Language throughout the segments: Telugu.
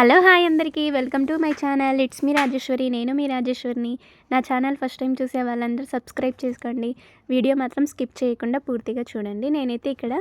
హలో హాయ్ అందరికీ welcome to my channel. It's me Rajeshwari నేను మీ రాజేశ్వరిని. నా ఛానల్ ఫస్ట్ టైం చూసే వాళ్ళందరూ సబ్స్క్రైబ్ చేసుకోండి. వీడియో మాత్రం స్కిప్ చేయకుండా పూర్తిగా చూడండి. నేనైతే ఇక్కడ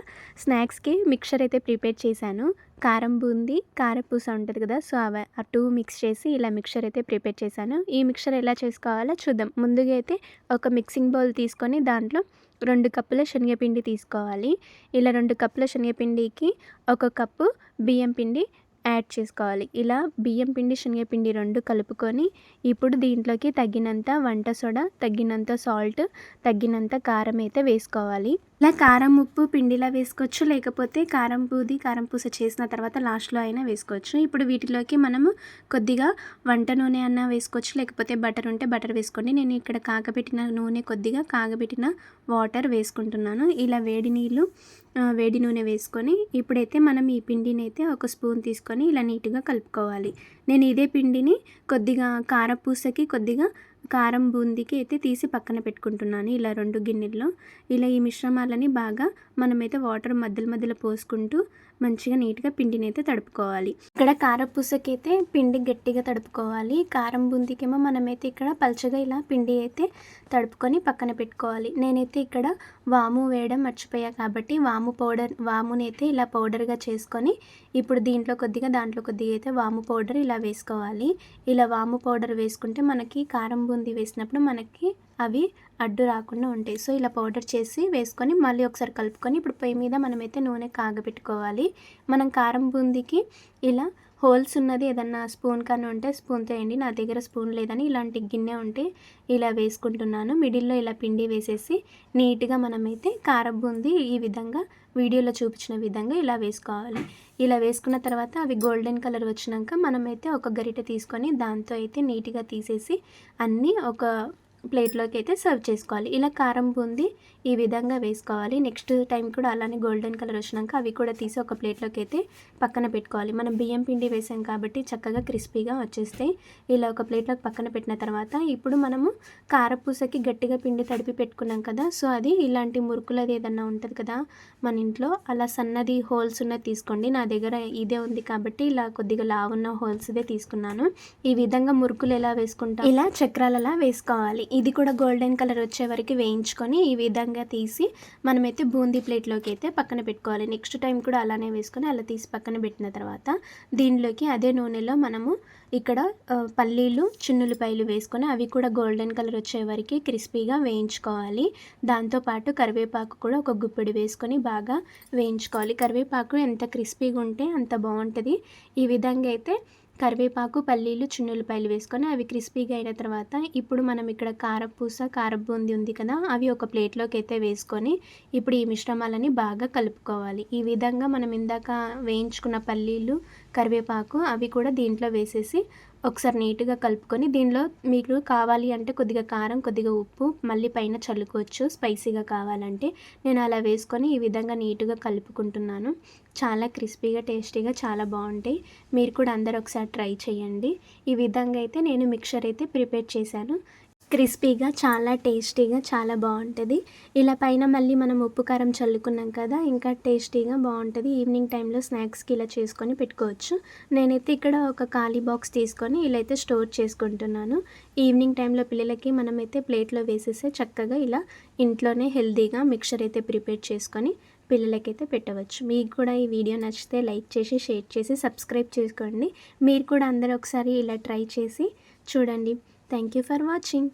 స్నాక్స్కి మిక్చర్ అయితే ప్రిపేర్ చేశాను. కారం బూంది కారపూస ఉంటుంది కదా సో అవి ఆ టూ మిక్స్ చేసి ఇలా మిక్చర్ అయితే ప్రిపేర్ చేశాను. ఈ మిక్చర్ ఎలా చేసుకోవాలో చూద్దాం. ముందుగా అయితే ఒక మిక్సింగ్ బౌల్ తీసుకొని దాంట్లో రెండు కప్పుల శనగపిండి తీసుకోవాలి. ఇలా రెండు కప్పుల శనగపిండికి ఒక కప్పు బియ్యం పిండి యాడ్ చేసుకోవాలి. ఇలా బియ్యం పిండి శనగపిండి రెండు కలుపుకొని ఇప్పుడు దీంట్లోకి తగినంత వంట సోడా తగినంత సాల్ట్ తగినంత కారం అయితే వేసుకోవాలి. ఇలా కారం ఉప్పు పిండిలా వేసుకోవచ్చు. లేకపోతే కారం పూది కారం పూస చేసిన తర్వాత లాస్ట్లో అయినా వేసుకోవచ్చు. ఇప్పుడు వీటిలోకి మనము కొద్దిగా వంట నూనె అన్నా వేసుకోవచ్చు. లేకపోతే బటర్ ఉంటే బటర్ వేసుకోండి. నేను ఇక్కడ కాగబెట్టిన నూనె కొద్దిగా కాగబెట్టిన వాటర్ వేసుకుంటున్నాను. ఇలా వేడి నీళ్ళు వేడి నూనె వేసుకొని ఇప్పుడైతే మనం ఈ పిండిని అయితే ఒక స్పూన్ తీసుకొని ఇలా నీట్గా కలుపుకోవాలి. నేను ఇదే పిండిని కొద్దిగా కారపూసకి కొద్దిగా కారం బూందీకి అయితే తీసి పక్కన పెట్టుకుంటున్నాను ఇలా రెండు గిన్నెల్లో. ఇలా ఈ మిశ్రమాలని బాగా మనమైతే వాటర్ మధ్యలో మధ్యలో పోసుకుంటూ మంచిగా నీట్గా పిండిని అయితే తడుపుకోవాలి. ఇక్కడ కారపూసకి అయితే పిండి గట్టిగా తడుపుకోవాలి. కారం బూందీకేమో మనమైతే ఇక్కడ పల్చగా ఇలా పిండి అయితే తడుపుకొని పక్కన పెట్టుకోవాలి. నేనైతే ఇక్కడ వాము వేయడం మర్చిపోయా కాబట్టి వాము పౌడర్ వాముని అయితే ఇలా పౌడర్గా చేసుకొని ఇప్పుడు దీంట్లో కొద్దిగా దాంట్లో కొద్దిగా అయితే వాము పౌడర్ ఇలా వేసుకోవాలి. ఇలా వాము పౌడర్ వేసుకుంటే మనకి కారం బూందీ వేసినప్పుడు మనకి అవి అడ్డు రాకుండా ఉంటాయి. సో ఇలా పౌడర్ చేసి వేసుకొని మళ్ళీ ఒకసారి కలుపుకొని ఇప్పుడు పొయ్యి మీద మనమైతే నూనె కాగబెట్టుకోవాలి. మనం కారం బూందీకి ఇలా హోల్స్ ఉన్నది. ఏదన్నా స్పూన్ కానీ ఉంటే స్పూన్తో వేయండి నా దగ్గర స్పూన్ లేదని ఇలాంటి గిన్నె ఉంటే ఇలా వేసుకుంటున్నాను. మిడిల్లో ఇలా పిండి వేసేసి నీట్గా మనమైతే కారం బూందీ ఈ విధంగా వీడియోలో చూపించిన విధంగా ఇలా వేసుకోవాలి. ఇలా వేసుకున్న తర్వాత అవి గోల్డెన్ కలర్ వచ్చినాక మనమైతే ఒక గరిటె తీసుకొని దాంతో అయితే నీట్గా తీసేసి అన్నీ ఒక ప్లేట్లోకి అయితే సర్వ్ చేసుకోవాలి. ఇలా కారం బూంది ఈ విధంగా వేసుకోవాలి. నెక్స్ట్ టైం కూడా అలానే గోల్డెన్ కలర్ వచ్చినాక అవి కూడా తీసి ఒక ప్లేట్లోకి అయితే పక్కన పెట్టుకోవాలి. మనం బియ్యం పిండి వేసాం కాబట్టి చక్కగా క్రిస్పీగా వచ్చేస్తాయి ఇలా ఒక ప్లేట్లోకి పక్కన పెట్టిన తర్వాత ఇప్పుడు మనము కారపూసకి గట్టిగా పిండి తడిపి పెట్టుకున్నాం కదా సో అది ఇలాంటి మురుకులది ఏదన్నా ఉంటుంది కదా మన ఇంట్లో అలా సన్నది హోల్స్ ఉన్నది తీసుకోండి. నా దగ్గర ఇదే ఉంది కాబట్టి ఇలా కొద్దిగా లావున్న హోల్స్దే తీసుకున్నాను. ఈ విధంగా మురుకులు ఎలా వేసుకుంటాం? ఇలా చక్రాలలా వేసుకోవాలి. ఇది కూడా గోల్డెన్ కలర్ వచ్చే వరకు వేయించుకొని ఈ విధంగా తీసి మనమైతే బూందీ ప్లేట్లోకి అయితే పక్కన పెట్టుకోవాలి. నెక్స్ట్ టైం కూడా అలానే వేసుకొని అలా తీసి పక్కన పెట్టిన తర్వాత దీనిలోకి అదే నూనెలో మనము ఇక్కడ పల్లీలు చిన్నులపాయలు వేసుకొని అవి కూడా గోల్డెన్ కలర్ వచ్చే వరకు క్రిస్పీగా వేయించుకోవాలి. దాంతోపాటు కరివేపాకు కూడా ఒక గుప్పెడు వేసుకొని బాగా వేయించుకోవాలి. కరివేపాకు ఎంత క్రిస్పీగా ఉంటే అంత బాగుంటుంది. ఈ విధంగా అయితే కరివేపాకు పల్లీలు చున్నులపాయలు వేసుకొని అవి క్రిస్పీగా అయిన తర్వాత ఇప్పుడు మనం ఇక్కడ కారపూస కారబూంది ఉంది కదా అవి ఒక ప్లేట్లోకి అయితే వేసుకొని ఇప్పుడు ఈ మిశ్రమాలని బాగా కలుపుకోవాలి. ఈ విధంగా మనం ఇందాక వేయించుకున్న పల్లీలు కరివేపాకు అవి కూడా దీంట్లో వేసేసి ఒకసారి నీట్గా కలుపుకొని దీనిలో మీకు కావాలి అంటే కొద్దిగా కారం కొద్దిగా ఉప్పు మళ్ళీ పైన చల్లుకోవచ్చు. స్పైసీగా కావాలంటే నేను అలా వేసుకొని ఈ విధంగా నీట్గా కలుపుకుంటున్నాను. చాలా క్రిస్పీగా టేస్టీగా చాలా బాగుంటాయి. మీరు కూడా అందరు ఒకసారి ట్రై చేయండి. ఈ విధంగా అయితే నేను మిక్చర్ అయితే ప్రిపేర్ చేశాను. క్రిస్పీగా చాలా టేస్టీగా చాలా బాగుంటుంది. ఇలా పైన మళ్ళీ మనం ఉప్పు కారం చల్లుకున్నాం కదా ఇంకా టేస్టీగా బాగుంటుంది. ఈవినింగ్ టైంలో స్నాక్స్కి ఇలా చేసుకొని పెట్టుకోవచ్చు. నేనైతే ఇక్కడ ఒక ఖాళీ బాక్స్ తీసుకొని ఇలా అయితే స్టోర్ చేసుకుంటున్నాను. ఈవినింగ్ టైంలో పిల్లలకి మనమైతే ప్లేట్లో వేసేస్తే చక్కగా ఇలా ఇంట్లోనే హెల్తీగా మిక్చర్ అయితే ప్రిపేర్ చేసుకొని పిల్లలకైతే పెట్టవచ్చు. మీకు కూడా ఈ వీడియో నచ్చితే లైక్ చేసి షేర్ చేసి సబ్స్క్రైబ్ చేసుకోండి. మీరు కూడా అందరూ ఒకసారి ఇలా ట్రై చేసి చూడండి. Thank you for watching